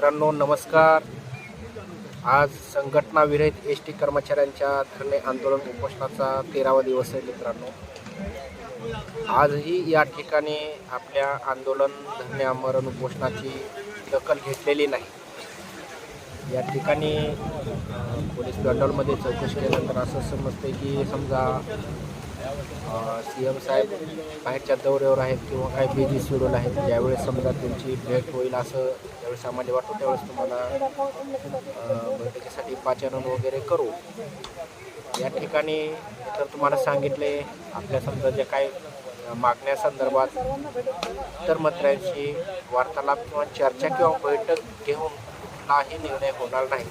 मित्रांनो नमस्कार. आज संघटनाविरहित एस टी कर्मचाऱ्यांच्या धरणे आंदोलन उपोषणाचा तेरावा दिवस आहे मित्रांनो. आजही या ठिकाणी आपल्या आंदोलन धरणे आमरण उपोषणाची दखल घेतलेली नाही. या ठिकाणी पोलीस पेट्रोलमध्ये चौकशी केल्यानंतर असं समजते की समजा सी एम साहेब बाहेरच्या दौऱ्यावर आहेत किंवा काही बिझी शेड्यूल आहेत ज्यावेळेस समजा तुमची भेट होईल असं ज्यावेळेस आम्हाला वाटतो त्यावेळेस तुम्हाला बैठकीसाठी पाचारण वगैरे करू. या ठिकाणी तर तुम्हाला सांगितले आपल्या समजा जे काही मागण्यासंदर्भात इतर मंत्र्यांशी वार्तालाप किंवा चर्चा किंवा बैठक घेऊन कुठलाही निर्णय होणार नाही.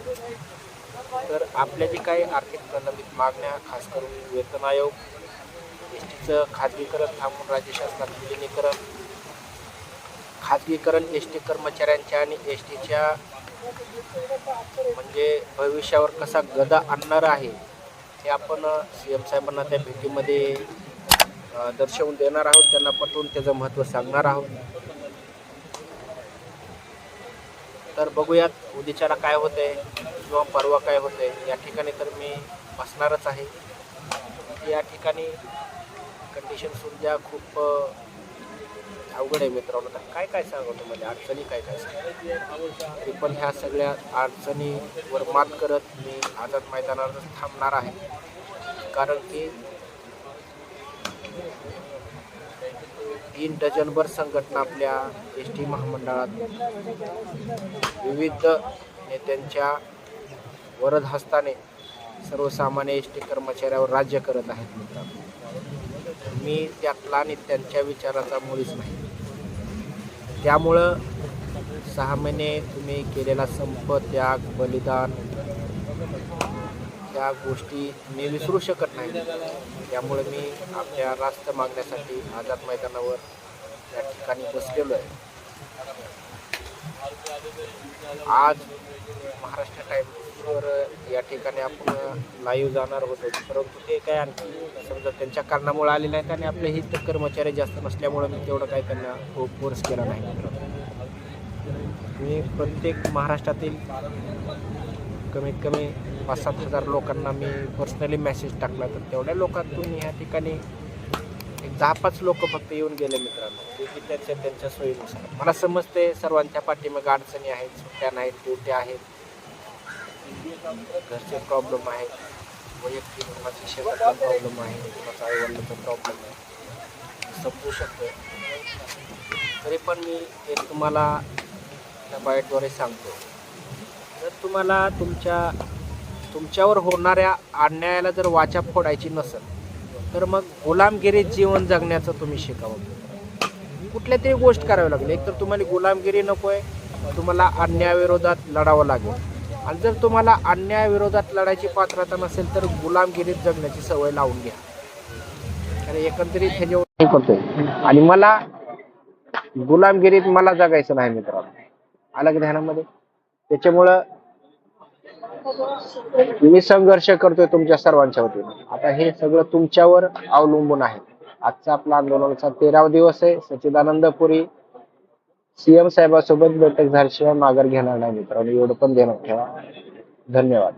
तर आपल्या जे काही आर्थिक प्रलंबित मागण्या खास करून वेतन आयोग एसटीचं खाजगीकरण थांबून राज्य शासनात विलिनीकरण खाजगीकरण एस टी कर्मचाऱ्यांच्या आणि एस टीच्या म्हणजे भविष्यावर कसा गदा आणणार आहे हे आपण सी एम साहेबांना त्या भेटीमध्ये दर्शवून देणार आहोत. त्यांना पटवून त्याचं महत्त्व सांगणार आहोत. तर बघूयात उद्याच्याला काय होते किंवा परवा काय होते या ठिकाणी तर मी बसणारच आहे. या ठिकाणी कंडिशन सुद्धा खूप अवघड आहे मित्रांनो. तर काय काय सांगू तुम्हाला? अडचणी काय काय सांगू? तरी पण ह्या सगळ्या अडचणीवर मात करत मी आझाद मैदानावर थांबणार आहे. कारण की तीन डझनभर संघटना आपल्या एस टी महामंडळात विविध नेत्यांच्या वरद हस्ताने सर्वसामान्य एस टी कर्मचाऱ्यावर राज्य करत आहेत मित्रांनो. मी त्यातला आणि त्यांच्या विचाराचा मुळीच नाही. त्यामुळं सहा महिने तुम्ही केलेला संप त्याग बलिदान त्या गोष्टी मी विसरू शकत नाही. त्यामुळे मी आपल्या रास्त मागण्यासाठी आझाद मैदानावर या ठिकाणी बसलेलो आहे. आज महाराष्ट्र टाईमवर या ठिकाणी आपण लाईव्ह जाणार होतो. परंतु ते काय आणखी समजा त्यांच्या कारणामुळे आले नाहीत आणि आपले हित कर्मचारी जास्त नसल्यामुळे मी तेवढं काय त्यांना खूप फोर्स केला नाही. मी प्रत्येक महाराष्ट्रातील कमीत कमी पाच सात हजार लोकांना मी पर्सनली मेसेज टाकला. तर तेवढ्या लोकांतून ह्या ठिकाणी दहा पाच लोक फक्त येऊन गेले मित्रांनो. ते की त्यांच्या त्यांच्या सोयीनुसार. मला समजते सर्वांच्या पाठीमागे अडचणी आहेत सुट्ट्या नाहीत ड्युट्या आहेत घरचे प्रॉब्लेम आहेत वैयक्तिक कोणाच्या शेताचा प्रॉब्लेम आहे. कुणाचा आईवडिलाचा प्रॉब्लेम आहे. समजू शकतो. तरी पण मी एक तुम्हाला त्या बाईटद्वारे सांगतो. जर तुम्हाला तुमच्या तुमच्यावर होणाऱ्या अन्यायाला जर वाचा फोडायची नसेल तर मग गुलामगिरीत जीवन जगण्याचं तुम्ही शिकावं. कुठल्या तरी गोष्ट करावी लागेल. एक तर तुम्हाला गुलामगिरी नको आहे तुम्हाला अन्यायाविरोधात लढावं लागेल. आणि जर तुम्हाला अन्यायाविरोधात लढायची पात्रता नसेल तर गुलामगिरीत जगण्याची सवय लावून घ्या. आणि एकंदरीत हे जेवण करतोय आणि मला गुलामगिरीत मला जगायचं नाही मित्रांनो. आलं की ध्यानामध्ये? त्याच्यामुळं मी संघर्ष करतोय तुमच्या सर्वांच्या वतीने. आता हे सगळं तुमच्यावर अवलंबून आहे. आजचा आपला आंदोलनाचा तेरावा दिवस आहे. सच्चिदानंद पुरी सीएम साहेबांसोबत बैठक झाल्याशिवाय माघार घेणार नाही मित्रांनो. एवढं पण देणार ठेवा. धन्यवाद.